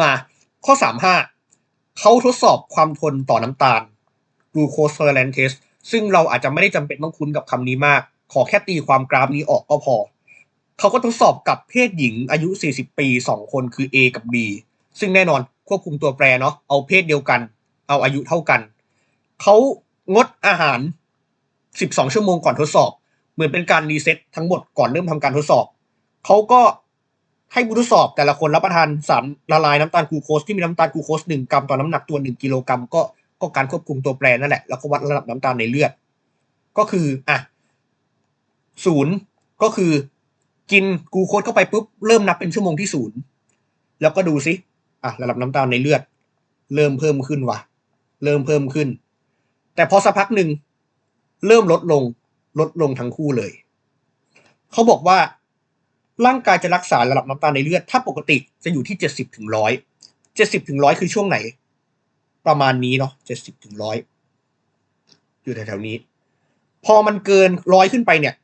มาข้อ 35เขาทดสอบความทนต่อน้ำตาล glucose tolerance test ซึ่งเราอาจจะไม่ได้จำเป็นต้องคุ้นกับคำนี้มาก ขอแค่ตีความกราฟนี้ออกก็พอ เขาก็ทดสอบกับเพศหญิงอายุ 40 ปี 2 คนคือ A กับ B ซึ่งแน่นอนควบคุมตัวแปรเนาะเอาเพศเดียวกัน เอาอายุเท่ากัน เขางดอาหาร 12 ชั่วโมงก่อนทดสอบ เหมือนเป็นการรีเซ็ตทั้งหมดก่อนเริ่มทำการทดสอบ เขาก็ ให้ผู้ทดสอบแต่ละคนรับประทานสารละลายน้ำตาลกลูโคสที่มีน้ำตาลกลูโคสหนึ่งกรัมต่อน้ำหนักตัวหนึ่งกิโลกรัมก็ก็การควบคุมตัวแปรนั่นแหละแล้วก็วัดระดับน้ำตาลในเลือด ก็คืออะศูนย์ก็คือ กินกลูโคสเข้าไปปุ๊บเริ่มนับเป็นชั่วโมงที่ศูนย์แล้วก็ดูซิอะระดับน้ำตาลในเลือด เริ่มเพิ่มขึ้นว่ะ เริ่มเพิ่มขึ้น แต่พอสักพักหนึ่งเริ่มลดลงลดลงทั้งคู่เลย เขาบอกว่า ร่างกายจะรักษาระดับน้ำตาลในเลือด ถ้าปกติจะอยู่ที่เจ็ดสิบถึงร้อยเจ็ดสิบถึงร้อยคือช่วงไหน ประมาณนี้เนาะเจ็ดสิบถึงร้อยอยู่แถวๆนี้ พอมันเกินร้อยขึ้นไปเนี่ย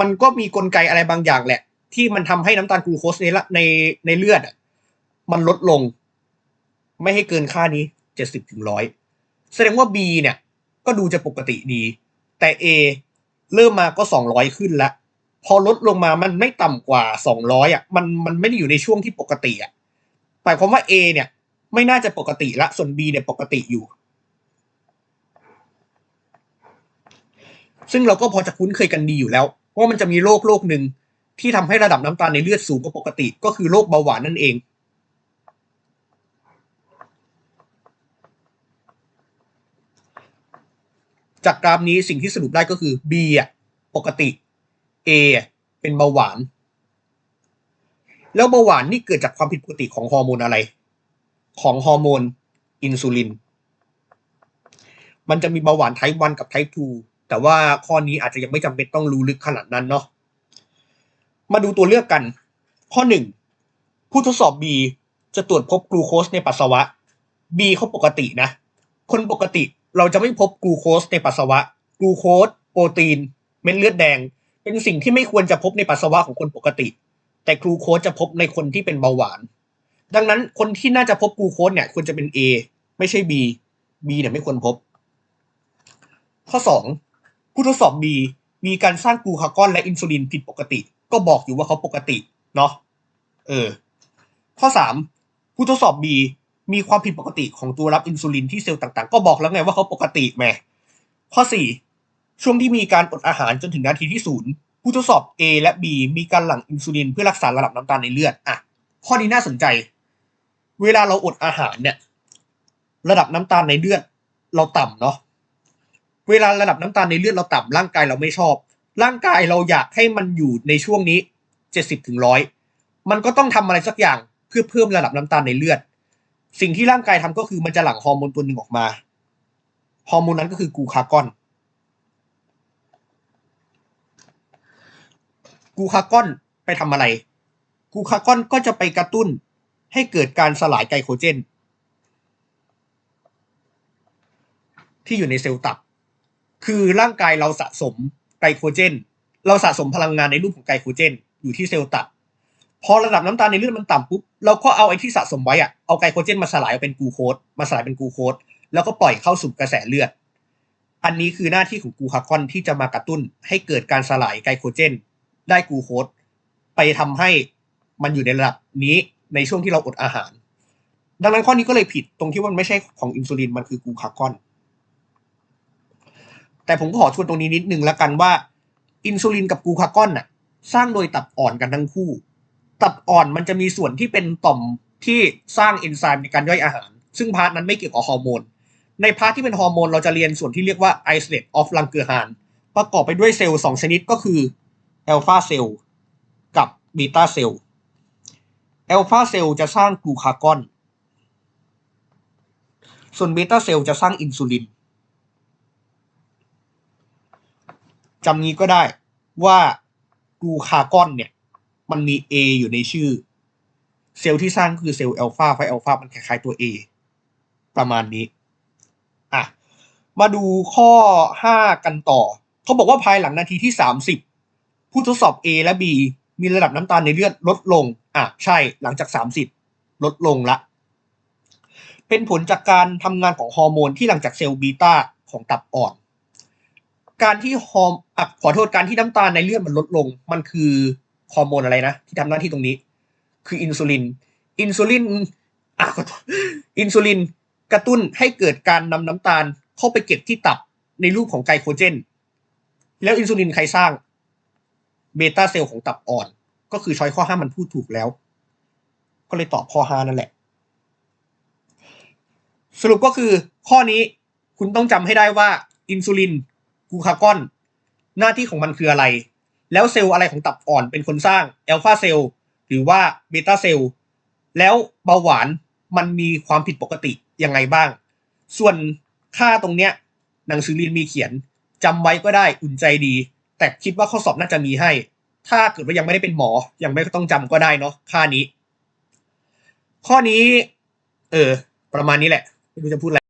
มันก็มีกลไกอะไรบางอย่างแหละ ที่มันทำให้น้ำตาลกลูโคสในในในเลือดมันลดลง ไม่ให้เกินค่านี้เจ็ดสิบถึงร้อยแสดงว่า B เนี่ย ก็ดูจะปกติดี แต่ A เริ่มมาก็สองร้อยขึ้นแล้ว พอลดลงมามันไม่ต่ำกว่าสองร้อยอะมันมันไม่ได้อยู่ในช่วงที่ปกติอะหมายความว่า A เนี่ย ไม่น่าจะปกติละส่วน B เนี่ยปกติอยู่ ซึ่งเราก็พอจะคุ้นเคยกันดีอยู่แล้วว่ามันจะมีโรคโรคหนึ่งที่ทำให้ระดับน้ำตาลในเลือดสูงกว่าปกติ ก็คือโรคเบาหวานนั่นเอง จากกราฟนี้สิ่งที่สรุปได้ก็คือ B อะปกติ A อะเป็นเบาหวาน แล้วเบาหวานนี่เกิดจากความผิดปกติของฮอร์โมนอะไร ของฮอร์โมนอินซูลิน มันจะมีเบาหวานไทป์1กับไทป์2แต่ว่าข้อนี้อาจจะยังไม่จำเป็นต้องรู้ลึกขนาดนั้นเนาะ มาดูตัวเลือกกัน ข้อ 1 ผู้ทดสอบ B จะตรวจพบกลูโคสในปัสสาวะ B เขาปกตินะ คนปกติเราจะไม่พบกลูโคสในปัสสาวะ กลูโคส โปรตีน เม็ดเลือดแดง เป็นสิ่งที่ไม่ควรจะพบในปัสสาวะของคนปกติ แต่กลูโคสจะพบในคนที่เป็นเบาหวาน ดังนั้นคนที่น่าจะพบกลูโคสเนี่ยควรจะเป็น A ไม่ใช่ B B เนี่ยไม่ควรพบ ข้อ 2 ผู้ทดสอบ B มีการสร้างกลูคากอนและอินซูลินผิดปกติ ก็บอกอยู่ว่าเขาปกติเนาะเออ ข้อ 3 ผู้ทดสอบ B มีความผิดปกติของตัวรับอินซูลินที่เซลล์ต่างๆ ก็บอกแล้วไงว่าเขาปกติแหมข้อ 4 ช่วงที่มีการอดอาหารจนถึงนาทีที่ศูนย์ผู้ทดสอบ A และ B มีการหลั่งอินซูลินเพื่อรักษาระดับน้ำตาลในเลือดอะข้อนี้น่าสนใจ เวลาเราอดอาหารเนี่ย ระดับน้ำตาลในเลือดเราต่ำเนาะเวลาระดับน้ำตาลในเลือดเราต่ำร่างกายเราไม่ชอบ ร่างกายเราอยากให้มันอยู่ในช่วงนี้เจ็ดสิบถึงร้อยมันก็ต้องทำอะไรสักอย่างเพื่อเพิ่มระดับน้ำตาลในเลือด สิ่งที่ร่างกายทำก็คือมันจะหลั่งฮอร์โมนตัวหนึ่งออกมาฮอร์โมนนั้นก็คือกูคากอน กูคากอนไปทำอะไร กูคากอนก็จะไปกระตุ้นให้เกิดการสลายไกลโคเจน ที่อยู่ในเซลล์ตับ คือร่างกายเราสะสมไกลโคเจน เราสะสมพลังงานในรูปของไกลโคเจน อยู่ที่เซลล์ตับ พอระดับน้ำตาลในเลือดมันต่ำปุ๊บ เราก็เอาไอ้ที่สะสมไว้อะเอาไกลโคเจนมาสลายเป็นกูโคสมาสลายเป็นกูโคสแล้วก็ปล่อยเข้าสู่กระแสเลือด อันนี้คือหน้าที่ของกูคากอนที่จะมากระตุ้นให้เกิดการสลายไกลโคเจน ได้กูโคสไปทำให้มันอยู่ในระดับนี้ในช่วงที่เราอดอาหาร ดังนั้นข้อนี้ก็เลยผิดตรงที่ว่ามันไม่ใช่ของอินซูลินมันคือกูคากอน แต่ผมก็ขอชวนตรงนี้นิดนึงแล้วกันว่า อินซูลินกับกูคากอนน่ะ สร้างโดยตับอ่อนกันทั้งคู่ ตับอ่อนมันจะมีส่วนที่เป็นต่อมที่สร้างเอนไซม์ในการย่อยอาหาร ซึ่งพาร์ทนั้นไม่เกี่ยวกับฮอร์โมน ในพาร์ทที่เป็นฮอร์โมนเราจะเรียนส่วนที่เรียกว่า isolate of Langerhans ประกอบไปด้วยเซลล์สองชนิดก็คือ อัลฟาเซลล์กับบีตาเซลล์อัลฟาเซลล์จะสร้างกลูคากอน ส่วนบีตาเซลล์จะสร้างอินซูลิน จำนี้ก็ได้ว่ากลูคากอนเนี่ย มันมี A อยู่ในชื่อ เซลล์ที่สร้างคือเซลล์อัลฟาไฟอัลฟามันคล้ายๆตัว A ประมาณนี้ อะ มาดูข้อ 5 กันต่อ เขาบอกว่าภายหลังนาทีที่ 30 ผู้ทดสอบ A และ B มีระดับน้ำตาลในเลือดลดลง อะ ใช่ หลังจาก 30 ลดลงละ เป็นผลจากการทำงานของฮอร์โมนที่หลังจากเซลล์บีตาของตับอ่อน การที่ฮอร์ขอโทษการที่น้ำตาลในเลือดมันลดลง มันคือฮอร์โมนอะไรนะ ที่ทำหน้าที่ตรงนี้ คืออินซูลิน อินซูลินอะอินซูลินกระตุ้นให้เกิดการนำน้ำตาลเข้าไปเก็บที่ตับในรูปของไกลโคเจน แล้วอินซูลินใครสร้าง เบต้าเซลล์ของตับอ่อน ก็คือช้อยข้อห้ามันพูดถูกแล้ว ก็เลยตอบข้อห้านั่นแหละ สรุปก็คือข้อนี้คุณต้องจำให้ได้ว่าอินซูลินกูคากอน หน้าที่ของมันคืออะไร แล้วเซลล์อะไรของตับอ่อนเป็นคนสร้างแอลฟาเซลล์หรือว่าเบต้าเซลล์แล้วเบาหวานมันมีความผิดปกติยังไงบ้าง ส่วนค่าตรงเนี้ยหนังสือเรียนมีเขียนจำไว้ก็ได้อุ่นใจดี แต่คิดว่าข้อสอบน่าจะมีให้ ถ้าเกิดว่ายังไม่ได้เป็นหมอ ยังไม่ต้องจำก็ได้เนาะค่านี้ ข้อนี้ เออ ประมาณนี้แหละ ไม่รู้จะพูดอะไร